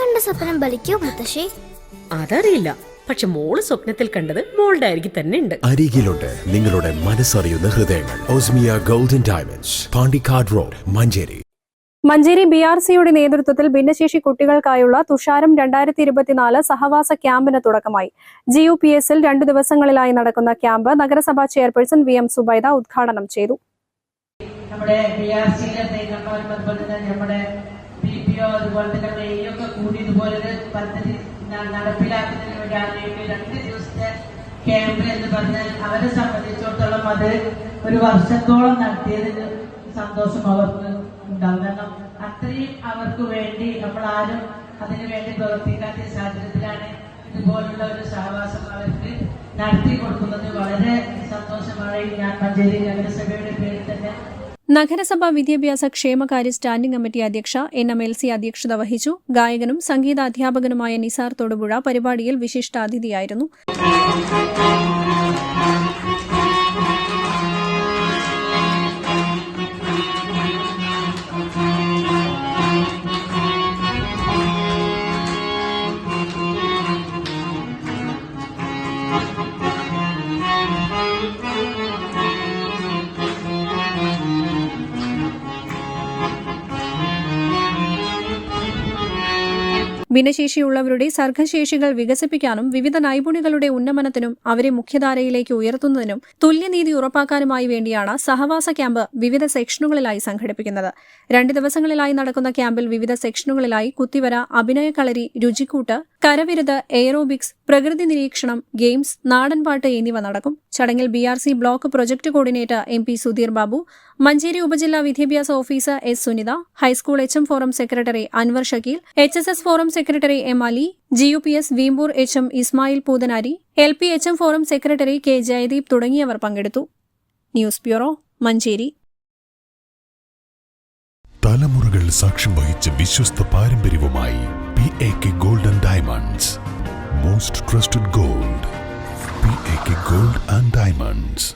കണ്ട സ്വപ്നം ബലിക്കോ മുത്തശ്ശി? അതറിയില്ല. പക്ഷെ മോൾ സ്വപ്നത്തിൽ കണ്ടത് മോളുടെ അരികിൽ തന്നെ ഉണ്ട്. അരികിലുണ്ട് നിങ്ങളുടെ മനസ്സറിയുന്ന ഹൃദയങ്ങൾ. Osmiya golden diamonds Pandikkad road Manjeri. Manjeri B R സിയുടെ നേതൃത്വത്തിൽ ഭിന്നശേഷി കുട്ടികൾക്കായുള്ള തുഷാരം രണ്ടായിരത്തി ഇരുപത്തിനാല് സഹവാസ ക്യാമ്പിന് തുടക്കമായി. ജി യു പി എസിൽ രണ്ടു ദിവസങ്ങളിലായി നടക്കുന്ന ക്യാമ്പ് നഗരസഭാ ചെയർപേഴ്സൺ വി എം സുബൈദ ഉദ്ഘാടനം ചെയ്തു. നമ്മുടെ ബി ആർ സിയിലെ നമ്മുടെ അതുപോലെ തന്നെ ഒക്കെ കൂടി ഇതുപോലെ പദ്ധതി നടപ്പിലാക്കുന്നതിന് വേണ്ടി ആഗ്രഹിക്കുന്ന രണ്ട് ദിവസത്തെ ക്യാമ്പ് എന്ന് പറഞ്ഞാൽ അവരെ സംബന്ധിച്ചിടത്തോളം അത് ഒരു വർഷത്തോളം നടത്തിയതിന് സന്തോഷം അവർക്ക് ഉണ്ടാവും. കാരണം അത്രയും അവർക്ക് വേണ്ടി നമ്മൾ ആരും അതിനു വേണ്ടി പ്രവർത്തിക്കാത്ത സാഹചര്യത്തിലാണ് ഇതുപോലുള്ള ഒരു സഹവാസം അവർക്ക് നടത്തി കൊടുക്കുന്നത് വളരെ സന്തോഷമായി ഞാൻ മഞ്ചേരി നഗരസഭയുടെ പേരിൽ തന്നെ നഗരസഭാ വിദ്യാഭ്യാസ ക്ഷേമകാര്യ സ്റ്റാൻഡിംഗ് കമ്മിറ്റി അധ്യക്ഷ എൻ എം എൽ സി അധ്യക്ഷത വഹിച്ചു. ഗായകനും സംഗീത അധ്യാപകനുമായ നിസാർ തൊടുപുഴ പരിപാടിയിൽ വിശിഷ്ടാതിഥിയായിരുന്നു. ഭിന്നശേഷിയുള്ളവരുടെ സർഗശേഷികൾ വികസിപ്പിക്കാനും വിവിധ നൈപുണികളുടെ ഉന്നമനത്തിനും അവരെ മുഖ്യധാരയിലേക്ക് ഉയർത്തുന്നതിനും തുല്യനീതി ഉറപ്പാക്കാനുമായി വേണ്ടിയാണ് സഹവാസ ക്യാമ്പ് വിവിധ സെക്ഷനുകളിലായി സംഘടിപ്പിക്കുന്നത്. രണ്ട് ദിവസങ്ങളിലായി നടക്കുന്ന ക്യാമ്പിൽ വിവിധ സെക്ഷനുകളിലായി കുത്തിവര അഭിനയക്കളരി രുചിക്കൂട്ട് കരവിരുത് എയറോബിക്സ് പ്രകൃതി നിരീക്ഷണം ഗെയിംസ് നാടൻപാട്ട് എന്നിവ നടക്കും. ചടങ്ങിൽ B R C block project coordinator M P Sudheer Babu Manjeri ഉപജില്ലാ വിദ്യാഭ്യാസ officer S Sunitha high school H M forum secretary Anwar Shakeel H S S forum secretary M Ali G U P S Veempur H M Ismail Poothanari L P H M forum secretary K Jayadeep തുടങ്ങിയവർ പങ്കെടുത്തു. News bureau Manjeri. തലമുറകൾ സാക്ഷ്യം വഹിച്ച വിശ്വസ്ത പാരമ്പര്യവുമായി P A K golden diamonds most trusted gold P A K gold and diamonds